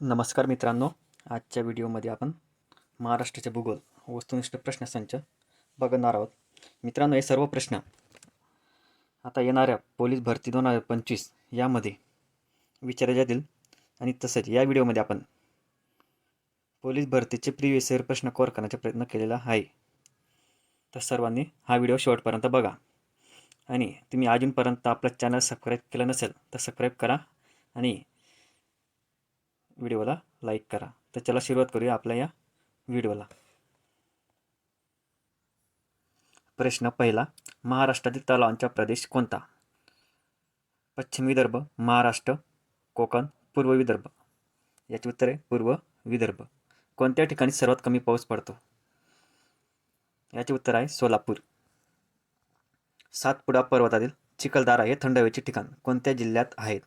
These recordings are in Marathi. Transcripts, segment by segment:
नमस्कार मित्रांनो. आजच्या व्हिडिओमध्ये आपण महाराष्ट्राचे भूगोल वस्तुनिष्ठ प्रश्नसंच बघणार आहोत. मित्रांनो हे सर्व प्रश्न आता येणाऱ्या पोलीस भरती दोन हजार पंचवीस यामध्ये विचारले जातील आणि तसेच या व्हिडिओमध्ये आपण पोलीस भरतीचे प्रिव्हियस इयर प्रश्न कव्हर करण्याचा प्रयत्न केलेला आहे. तर सर्वांनी हा व्हिडिओ शेवटपर्यंत बघा. आणि तुम्ही अजूनपर्यंत आपलं चॅनल सबस्क्राईब केलं नसेल तर सबस्क्राईब करा आणि व्हिडिओला लाईक करा. तर चला सुरुवात करूया आपल्या या व्हिडिओला. प्रश्न पहिला महाराष्ट्रातील तलावांचा प्रदेश कोणता? पश्चिम विदर्भ महाराष्ट्र कोकण पूर्व विदर्भ. याचे उत्तर आहे पूर्व विदर्भ. कोणत्या ठिकाणी सर्वात कमी पाऊस पडतो? याचे उत्तर आहे सोलापूर. सातपुडा पर्वतातील चिखलदारा हे थंड हवेचे ठिकाण. कोणत्या जिल्ह्यात आहेत?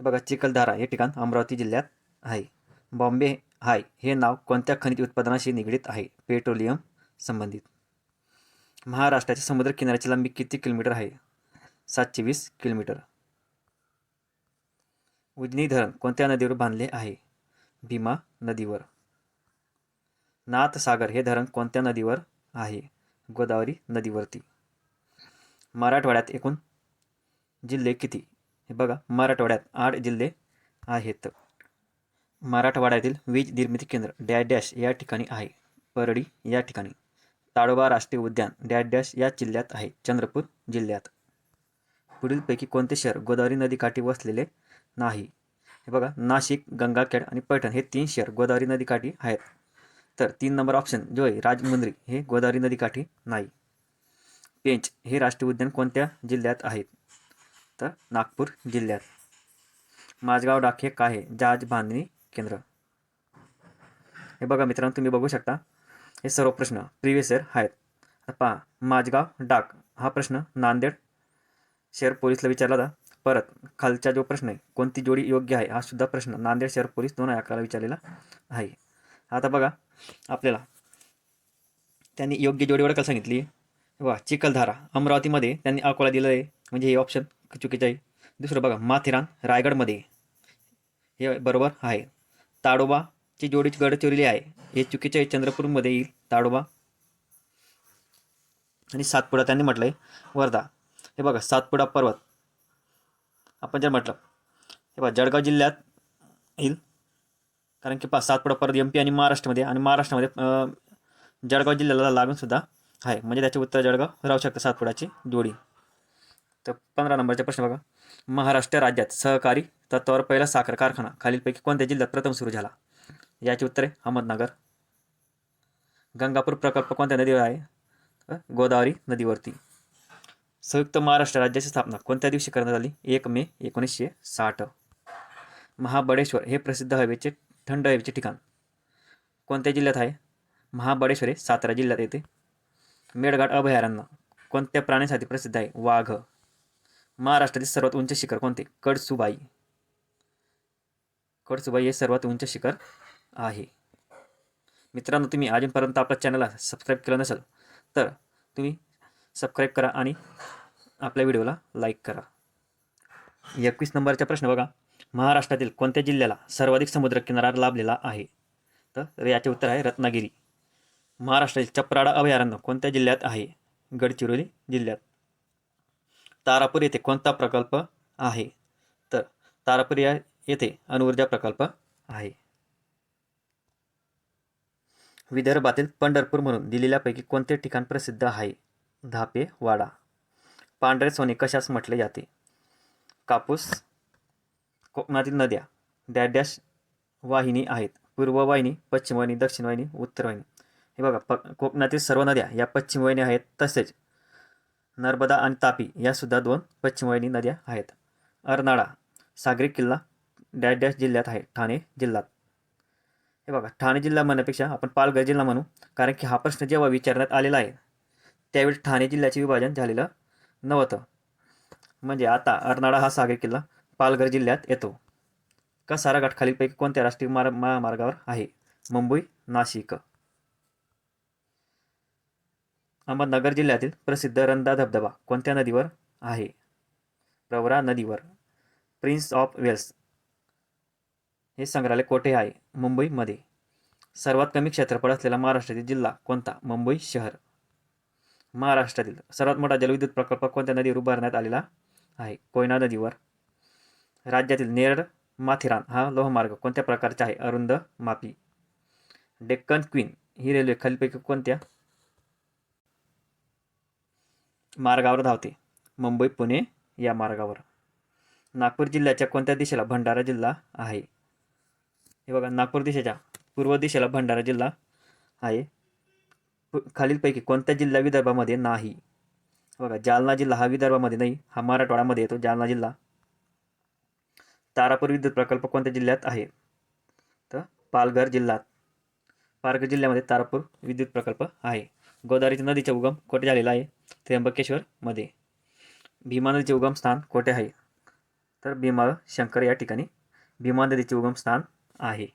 बघा चिखलधारा हे ठिकाण अमरावती जिल्ह्यात आहे. बॉम्बे हाय हे नाव कोणत्या खनिज उत्पादनाशी निगडीत आहे? पेट्रोलियम संबंधित. महाराष्ट्राच्या समुद्र किनाऱ्याची लांबी किती किलोमीटर आहे? सातशे वीस किलोमीटर. उजनी धरण कोणत्या नदीवर बांधले आहे? भीमा नदीवर. नाथसागर हे धरण कोणत्या नदीवर आहे? गोदावरी नदीवरती. मराठवाड्यात एकूण जिल्हे किती? हे बघा मराठवाड्यात आठ जिल्हे आहेत. मराठवाड्यातील वीज निर्मिती केंद्र डॅश डॅश या ठिकाणी आहे. परळी या ठिकाणी. ताडोबा राष्ट्रीय उद्यान डॅश डॅश या जिल्ह्यात आहे चंद्रपूर जिल्ह्यात. पुढीलपैकी कोणते शहर गोदावरी नदीकाठी वसलेले नाही? हे बघा नाशिक गंगाखेड आणि पैठण हे तीन शहर गोदावरी नदीकाठी आहेत. तर तीन नंबर ऑप्शन जो आहे राजमुंद्री हे गोदावरी नदीकाठी नाही. पेंच हे राष्ट्रीय उद्यान कोणत्या जिल्ह्यात आहेत? तर नागपूर जिल्ह्यात. माझगाव डाक हे काय आहे जहाज बांधणी केंद्र. हे बघा मित्रांनो तुम्ही बघू शकता. हे सर्व प्रश्न प्रिव्हियस इयर आहेत. पहा माझगाव डाक हा प्रश्न नांदेड शहर पोलीसला विचारला होता. परत खालचा जो प्रश्न आहे कोणती जोडी योग्य आहे? हा सुद्धा प्रश्न नांदेड शहर पोलीस दोन हजार अकराला विचारलेला आहे. आता बघा आपल्याला त्यांनी योग्य जोडी सांगितली. वा चिखलधारा अमरावतीमध्ये त्यांनी अकोला दिलं आहे म्हणजे हे ऑप्शन चुकीचं आहे दुसरं बघा माथेरान रायगडमध्ये. हे बरोबर आहे. ताडोबाची जोडी गडचिरोली आहे. हे चुकीचे आहे चंद्रपूरमध्ये येईल. ताडोबा. आणि सातपुडा त्यांनी म्हटलं आहे वर्धा. हे बघा सातपुडा पर्वत. आपण जर म्हटलं हे बघा जळगाव जिल्ह्यात येईल. कारण की पा सातपुडा पर्वत एम पी आणि महाराष्ट्रामध्ये आणि महाराष्ट्रामध्ये जळगाव जिल्ह्याला लागूनसुद्धा आहे. म्हणजे त्याचे उत्तर जळगाव राहू शकतं सातपुडाची जोडी. तर पंधरा नंबरचा प्रश्न बघा. महाराष्ट्र राज्यात सहकारी तत्वावर पहिला साखर कारखाना खालीलपैकी कोणत्या जिल्ह्यात प्रथम सुरू झाला? याची उत्तरे अहमदनगर. गंगापूर प्रकल्प कोणत्या नदीवर आहे? गोदावरी नदीवरती. संयुक्त महाराष्ट्र राज्याची स्थापना कोणत्या दिवशी करण्यात आली? एक मे एकोणीसशे साठ. महाबळेश्वर हे प्रसिद्ध हवेचे थंड हवेचे ठिकाण. कोणत्या जिल्ह्यात आहे? महाबळेश्वर हे सातारा जिल्ह्यात येते. मेळघाट अभयारण्य. कोणत्या प्राण्यासाठी प्रसिद्ध आहे? वाघ. महाराष्ट्रातील सर्वात उंच शिखर कोणते? कडसुबाई कडसुबाई हे सर्वात उंच शिखर आहे. मित्रांनो तुम्ही अजूनपर्यंत आपल्या चॅनलला सबस्क्राईब केलं नसेल तर तुम्ही सबस्क्राईब करा आणि आपल्या व्हिडिओला लाईक करा. एकवीस नंबरचा प्रश्न बघा. महाराष्ट्रातील कोणत्या जिल्ह्याला सर्वाधिक समुद्रकिनारा लाभलेला आहे? तर याचे उत्तर आहे रत्नागिरी. महाराष्ट्रातील चपराडा अभयारण्य कोणत्या जिल्ह्यात आहे? गडचिरोली जिल्ह्यात. तारापूर येथे कोणता प्रकल्प आहे? तर तारापूर या येथे अणुऊर्जा प्रकल्प आहे. विदर्भातील पंढरपूर म्हणून दिलेल्यापैकी कोणते ठिकाण प्रसिद्ध आहे? धापे वाडा. पांढरे सोने कशास म्हटले जाते? कापूस कोकणातील नद्या डॅश डॅश वाहिनी आहेत. पूर्व वाहिनी पश्चिम वाहिनी दक्षिण वाहिनी उत्तर वाहिनी. हे बघा प कोकणातील सर्व नद्या या पश्चिम वाहिनी आहेत तसेच नर्मदा आणि तापी या सुद्धा दोन पश्चिमवाहिनी नद्या आहेत. अर्नाळा सागरी किल्ला डॅश डॅश जिल्ह्यात आहे ठाणे जिल्ह्यात. हे बघा ठाणे जिल्हा म्हणण्यापेक्षा आपण पालघर जिल्हा म्हणू कारण की हा प्रश्न जेव्हा विचारण्यात आलेला आहे त्यावेळी ठाणे जिल्ह्याचे विभाजन झालेलं नव्हतं. म्हणजे आता अर्नाळा हा सागरी किल्ला पालघर जिल्ह्यात येतो. कसारा घाट खालीलपैकी कोणत्या राष्ट्रीय मार महामार्गावर आहे? मुंबई नाशिक. अहमदनगर जिल्ह्यातील प्रसिद्ध रंधा धबधबा कोणत्या नदीवर आहे? प्रवरा नदीवर प्रिन्स ऑफ वेल्स हे संग्रहालय कोठे आहे? मुंबईमध्ये. सर्वात कमी क्षेत्रफळ असलेला महाराष्ट्रातील जिल्हा कोणता? मुंबई शहर. महाराष्ट्रातील सर्वात मोठा जलविद्युत प्रकल्प कोणत्या नदीवर उभारण्यात आलेला आहे? कोयना नदीवर. राज्यातील नेरळ माथेरान हा लोहमार्ग कोणत्या प्रकारचा आहे? अरुंद मापी. डेक्कन क्वीन ही रेल्वे खालीलपैकी कोणत्या मार्गावर धावते. मुंबई पुणे या मार्गावर. नागपूर जिल्ह्याच्या कोणत्या दिशेला भंडारा जिल्हा आहे? हे बघा नागपूर दिशेच्या पूर्व दिशेला भंडारा जिल्हा आहे. पु- खालीलपैकी कोणत्या जिल्हा विदर्भामध्ये नाही? बघा जालना जिल्हा हा विदर्भामध्ये नाही हा मराठवाड्यामध्ये येतो जालना जिल्हा. तारापूर विद्युत प्रकल्प कोणत्या जिल्ह्यात आहे? तर पालघर जिल्ह्यात. पालघर जिल्ह्यामध्ये तारापूर विद्युत प्रकल्प आहे. गोदावरीच्या नदीचा उगम कोठे झालेला आहे? त्र्यंबकेश्वरमध्ये भीमा नदीचे उगम स्थान कोठे आहे? तर भीमा शंकर या ठिकाणी भीमा नदीचे उगम स्थान आहे.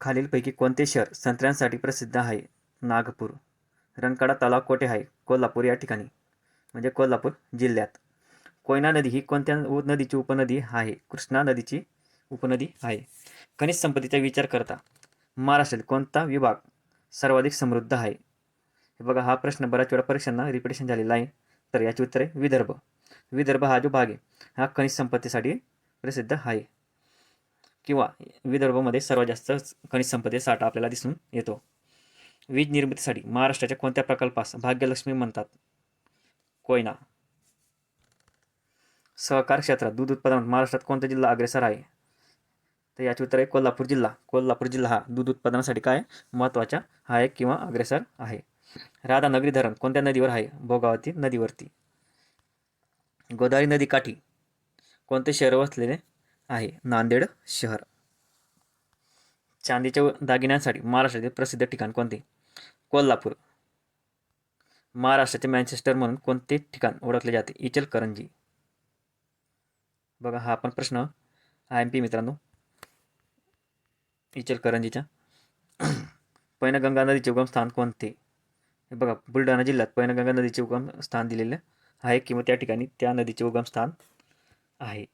खालीलपैकी कोणते शहर संत्र्यांसाठी प्रसिद्ध आहे? नागपूर. रंकाडा तलाव कोठे आहे? कोल्हापूर या ठिकाणी म्हणजे कोल्हापूर जिल्ह्यात. कोयना नदी ही कोणत्या नदीची उपनदी आहे? कृष्णा नदीची उपनदी आहे. खनिज संपत्तीचा विचार करता महाराष्ट्रातील कोणता विभाग सर्वाधिक समृद्ध आहे. हे बघा हा प्रश्न बऱ्याच वेळा परीक्षांना रिपिटेशन झालेला आहे. तर याची उत्तर आहे विदर्भ. विदर्भ हा जो भाग आहे हा खनिज संपत्तीसाठी प्रसिद्ध आहे. किंवा विदर्भामध्ये सर्वात जास्त खनिज संपत्ती साठा आपल्याला दिसून येतो. वीज निर्मितीसाठी महाराष्ट्राच्या कोणत्या प्रकल्पास भाग्यलक्ष्मी म्हणतात? कोयना. सहकार क्षेत्रात दूध उत्पादनात महाराष्ट्रात कोणता जिल्हा अग्रेसर आहे? तर याचे उत्तर आहे कोल्हापूर जिल्हा. कोल्हापूर जिल्हा हा दूध उत्पादनासाठी काय महत्त्वाचा आहे किंवा अग्रेसर आहे. राधानगरी धरण कोणत्या नदीवर आहे? भोगावती नदीवरती. गोदावरी नदी काठी कोणते शहर वसलेले आहे? नांदेड शहर. चांदीच्या दागिन्यांसाठी महाराष्ट्रातील प्रसिद्ध ठिकाण कोणते? कोल्हापूर. महाराष्ट्राचे मॅन्चेस्टर म्हणून कोणते ठिकाण ओळखले जाते? इचलकरंजी. बघा हा पण प्रश्न आय एम पी मित्रांनो इचलकरंजीच्या पैनगंगा नदीचे उगम स्थान कोणते? हे बघा बुलढाणा जिल्ह्यात पैनगंगा नदीचे उगम स्थान दिलेले आहे किंवा त्या ठिकाणी त्या नदीचे उगम स्थान आहे.